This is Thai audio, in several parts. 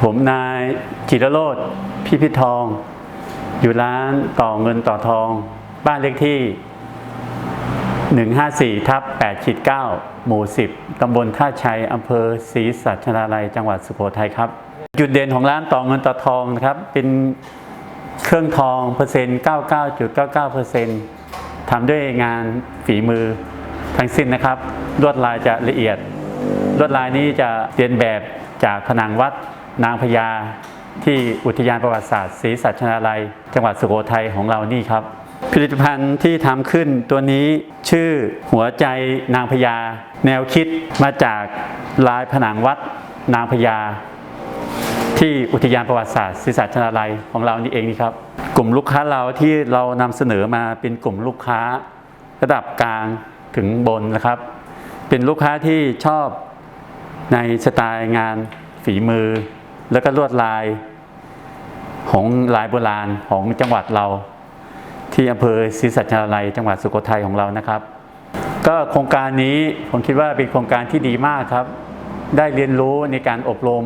ผมนายจิรโรธพิพิธทอง อยู่ร้านต่อเงินต่อทอง บ้านเลขที่ 154ทับ8ขีด9หมู่ 10 ตำบลท่าชัย อำเภอศรีสัชนาลัย จังหวัดสุโขทัยครับ จุดเด่นของร้านต่อเงินต่อทองนะครับ เป็นเครื่องทองเปอร์เซ็นต์99.99เปอร์เซ็นต์ทำด้วยงานฝีมือทั้งสิ้นนะครับ ลวดลายจะละเอียด ลวดลายนี้จะเรียนแบบจากผนังวัด นางพญาที่อุทยานประวัติศาสตร์ศรีสัชนาลัย จังหวัดสุโขทัยของเรานี่ครับ ผลิตภัณฑ์ที่ทำขึ้นตัวนี้ชื่อหัวใจนางพญาแนวคิดมาจากลายผนังวัดนางพญาที่อุทยานประวัติศาสตร์ศรีสัชนาลัยของเรานี่เองนี่ครับ กลุ่มลูกค้าเราที่เรานำเสนอมาเป็นกลุ่มลูกค้า ระดับกลางถึงบนนะครับ เป็นลูกค้าที่ชอบในสไตล์งานฝีมือ แล้วก็ลวดลายของลายโบราณของจังหวัดเรา ที่อำเภอศรีสัชนาลัย จังหวัดสุโขทัยของเรานะครับ ก็โครงการนี้ผมคิดว่าเป็นโครงการที่ดีมากครับ ได้เรียนรู้ในการอบรม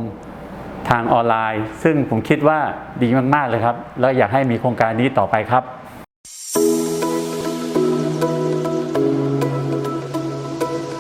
ทางออนไลน์ ซึ่งผมคิดว่าดีมาก ๆ เลยครับ แล้วอยากให้มีโครงการนี้ต่อไปครับ